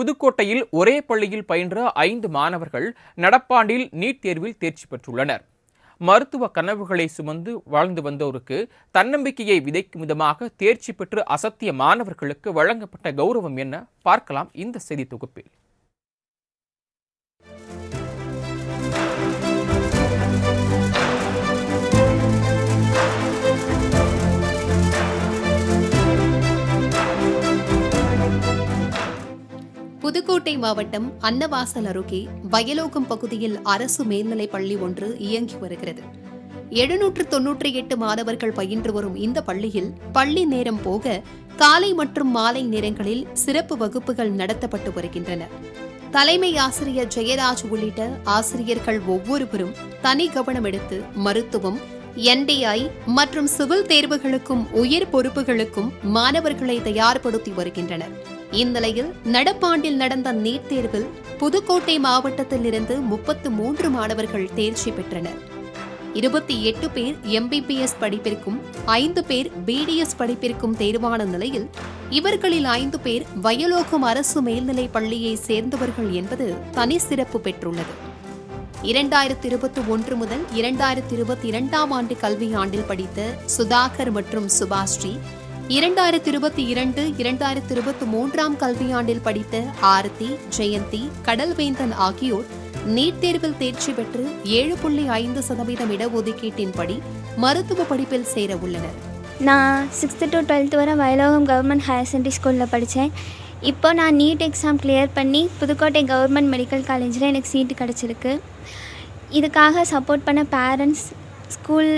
புதுக்கோட்டையில் ஒரே பள்ளியில் பயின்ற ஐந்து மாணவர்கள் நடப்பாண்டில் நீட் தேர்வில் தேர்ச்சி பெற்றுள்ளனர். மருத்துவ கனவுகளை சுமந்து வாழ்ந்து வந்தோருக்கு தன்னம்பிக்கையை விதைக்கும் விதமாக தேர்ச்சி பெற்று அசத்திய மாணவர்களுக்கு வழங்கப்பட்ட கௌரவம் என்ன? பார்க்கலாம் இந்த செய்தி தொகுப்பில். புதுக்கோட்டை மாவட்டம் அன்னவாசல் அருகே வயலோகம் பகுதியில் அரசு மேல்நிலைப் பள்ளி ஒன்று இயங்கி வருகிறது. எழுநூற்று தொன்னூற்றி எட்டு மாணவர்கள் பயின்று வரும் இந்த பள்ளியில் பள்ளி நேரம் போக காலை மற்றும் மாலை நேரங்களில் சிறப்பு வகுப்புகள் நடத்தப்பட்டு வருகின்றன. தலைமை ஆசிரியர் ஜெயராஜ் உள்ளிட்ட ஆசிரியர்கள் ஒவ்வொருவரும் தனி கவனம் எடுத்து மருத்துவம் என்டிஐ மற்றும் சிவில் தேர்வுகளுக்கும் உயர் பொறுப்புகளுக்கும் மாணவர்களை தயார்படுத்தி வருகின்றனர். இந்நிலையில் நடப்பாண்டில் நடந்த நீட் தேர்வில் புதுக்கோட்டை மாவட்டத்தில் இருந்து முப்பத்து மூன்று மாணவர்கள் தேர்ச்சி பெற்றனர். இருபத்தி எட்டு பேர் எம்பிபிஎஸ் படிப்பிற்கும் ஐந்து பேர் பிடிஎஸ் படிப்பிற்கும் தேர்வான நிலையில் இவர்களில் ஐந்து பேர் வயலோகம் அரசு மேல்நிலைப் பள்ளியை சேர்ந்தவர்கள் என்பது தனி சிறப்பு பெற்றுள்ளது. இரண்டாயிரத்தி இருபத்தி ஒன்று முதல் இரண்டாயிரத்தி இருபத்தி இரண்டாம் ஆண்டு கல்வியாண்டில் படித்த சுதாகர் மற்றும் சுபாஸ்ரீ இரண்டாயிரத்தி இருபத்தி இரண்டு இரண்டாயிரத்தி இருபத்தி மூன்றாம் கல்வியாண்டில் படித்த ஆரத்தி ஜெயந்தி கடல்வேந்தன் ஆகியோர் நீட் தேர்வில் தேர்ச்சி பெற்று ஏழு புள்ளி ஐந்து சதவீதம் இடஒதுக்கீட்டின்படி மருத்துவ படிப்பில் சேர உள்ளனர். நான் சிக்ஸ்த்து டு டுவெல்த் வரை வயலோகம் கவர்மெண்ட் ஹையர் செகண்டரி ஸ்கூலில் படித்தேன். இப்போ நான் நீட் எக்ஸாம் கிளியர் பண்ணி புதுக்கோட்டை கவர்மெண்ட் மெடிக்கல் காலேஜில் எனக்கு சீட்டு கிடச்சிருக்கு. இதுக்காக சப்போர்ட் பண்ண parents school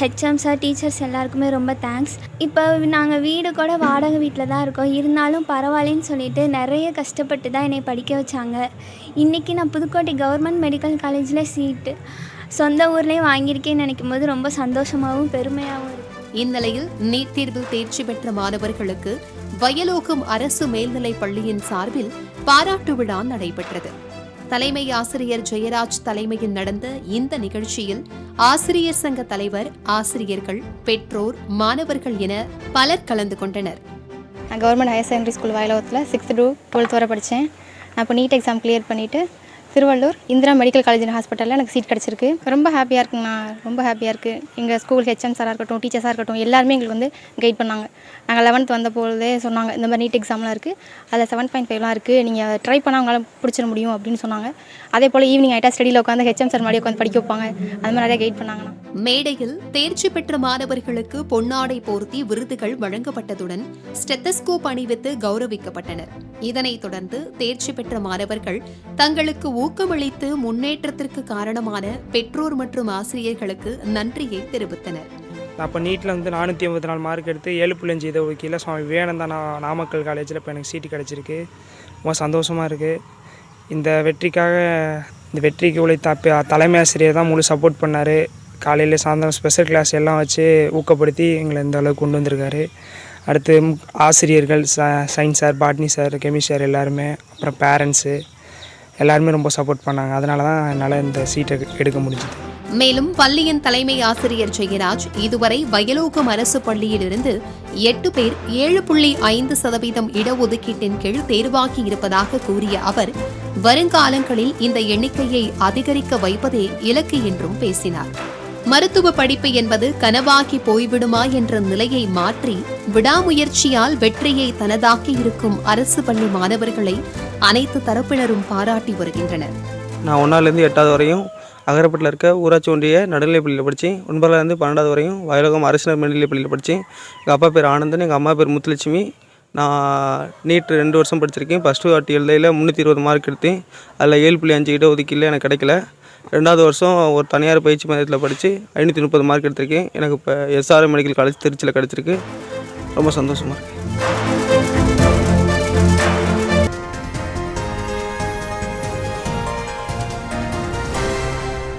HM sir teachers எல்லாருக்குமே ரொம்ப தேங்க்ஸ் இப்போ நாங்கள் வீடு கூட வாடகை வீட்டில் தான் இருக்கோம். இருந்தாலும் பரவாயில்லன்னு சொல்லிட்டு நிறைய கஷ்டப்பட்டு தான் என்னை படிக்க வச்சாங்க. இன்றைக்கி நான் புதுக்கோட்டை கவர்மெண்ட் மெடிக்கல் காலேஜில் சீட்டு சொந்த ஊர்லேயே வாங்கியிருக்கேன்னு நினைக்கும் போது ரொம்ப சந்தோஷமாகவும் பெருமையாகவும் இருக்குது இந்நிலையில் நீட் தேர்வில் தேர்ச்சி பெற்ற மாணவர்களுக்கு வயலோகம் அரசு மேல்நிலைப் பள்ளியின் சார்பில் பாராட்டு விழா நடைபெற்றது. தலைமை ஆசிரியர் ஜெயராஜ் தலைமையில் நடந்த இந்த நிகழ்ச்சியில் ஆசிரியர் சங்க தலைவர் ஆசிரியர்கள் பெற்றோர் மாணவர்கள் என பலர் கலந்து கொண்டனர். நான் கவர்மெண்ட் ஹையர் செகண்டரி ஸ்கூல் வாயிலகத்தில் சிக்ஸ்த் டு டுவெல்த் வரை படித்தேன் நான் இப்போ நீட் எக்ஸாம் கிளியர் பண்ணிவிட்டு Tiruvallur Indira medical college and ஹாஸ்பிட்டலில் எனக்கு சீட் கிடச்சிருக்கு. ரொம்ப ஹாப்பியாக இருக்குங்கண்ணா. ரொம்ப ஹாப்பியாக இருக்குது எங்கள் ஸ்கூல் ஹெச்எம் சாராக இருக்கட்டும் டீச்சர்ஸாக இருக்கட்டும் எல்லாருமே எங்களுக்கு வந்து கைட் பண்ணாங்க. நாங்கள் லெவன்த் வந்த போதே சொன்னாங்க இந்த மாதிரி நீட் எக்ஸாம்லாம் இருக்குது அதில் செவன் பாயிண்ட் ஃபைவ்லாம் இருக்குது நீங்கள் ட்ரை பண்ணால் உங்களால் பிடிச்சிட முடியும் அப்படின்னு சொன்னாங்க. அதே போல் ஈவினிங் ஆகிட்டா ஸ்டடியில் உட்காந்து ஹெச்எம் சார் மாதிரி உட்காந்து படிக்க வைப்பாங்க. அது மாதிரி நிறைய கைட் பண்ணாங்கண்ணா. மேடையில் தேர்ச்சி பெற்ற மாணவர்களுக்கு பொன்னாடை போர்த்தி விருதுகள் வழங்கப்பட்டதுடன் ஸ்டெத்தஸ்கோப் அணிவித்து கௌரவிக்கப்பட்டனர். இதனைத் தொடர்ந்து தேர்ச்சி பெற்ற மாணவர்கள் தங்களுக்கு ஊக்கமளித்து முன்னேற்றத்திற்கு காரணமான பெற்றோர் மற்றும் ஆசிரியர்களுக்கு நன்றியை தெரிவித்தனர். அப்போ நீட்டில் வந்து நானூற்றி ஐம்பத்தி நாலு மார்க் எடுத்து ஏழு புள்ளஞ்சு இதை ஒதுக்கியில் சுவாமி விவேகானந்தா நாமக்கல் காலேஜில் இப்போ எனக்கு சீட்டு கிடச்சிருக்கு. ரொம்ப சந்தோஷமாக இருக்குது இந்த வெற்றிக்காக இந்த வெற்றிக்கு உழைத்த அப்ப தலைமை ஆசிரியர் தான் முழு சப்போர்ட் பண்ணார். காலையில் சாயந்தரம் ஸ்பெஷல் கிளாஸ் எல்லாம் வச்சு ஊக்கப்படுத்தி எங்களை இந்த அளவுக்கு கொண்டு வந்திருக்காரு. அடுத்து ஆசிரியர்கள் ச science sir botany sir chemist sir எல்லாருமே அப்புறம் பேரண்ட்ஸு எல்லாருமே ரொம்ப சப்போர்ட் பண்ணாங்க. அதனால தான் என்னால் இந்த சீட்டை எடுக்க முடிஞ்சது. மேலும் பள்ளியின் தலைமை ஆசிரியர் ஜெயராஜ் இதுவரை வயலோகம் அரசு பள்ளியிலிருந்து எட்டு பேர் ஏழு புள்ளி ஐந்து சதவீதம் இடஒதுக்கீட்டின் கீழ் தேர்வாகி இருப்பதாக கூறிய அவர் வருங்காலங்களில் இந்த எண்ணிக்கையை அதிகரிக்க வைப்பதே இலக்கு என்றும் பேசினார். மருத்துவ படிப்பு என்பது கனவாகி போய்விடுமா என்ற நிலையை மாற்றி விடாமுயற்சியால் வெற்றியை தனதாக்கி இருக்கும் அரசு பள்ளி மாணவர்களை அனைத்து தரப்பினரும் பாராட்டி வருகின்றனர். நான் ஒன்றாலேருந்து எட்டாவது வரையும் அகரப்பட்டில் இருக்க ஊராட்சி ஒன்றிய நடுநிலைப் பள்ளியில் படித்தேன். ஒன்பதுலேருந்து பன்னெண்டாவது வரையும் வயலகம் அரசினர் மேல்நிலைப் பள்ளியில் படித்தேன். எங்கள் அப்பா பேர் ஆனந்தன் எங்கள் அம்மா பேர் முத்துலட்சுமி. நான் நீட் ரெண்டு வருஷம் படிச்சிருக்கேன். ஃபஸ்ட்டு வாட்டி எழுதையில் முந்நூற்றி இருபது மார்க் எடுத்தேன். அதில் ஏழு புள்ளி அஞ்சு கிட்ட ஒதுக்கியில் எனக்கு கிடைக்கல. ரெண்டாவது வருஷம் ஒரு தனியார் பயிற்சி மையத்தில் படித்து ஐநூற்றி முப்பது மார்க் எடுத்திருக்கேன். எனக்கு இப்போ எஸ்ஆர்எம் மெடிக்கல் காலேஜ் திருச்சியில் கிடச்சிருக்கு. ரொம்ப சந்தோஷமாக இருக்குது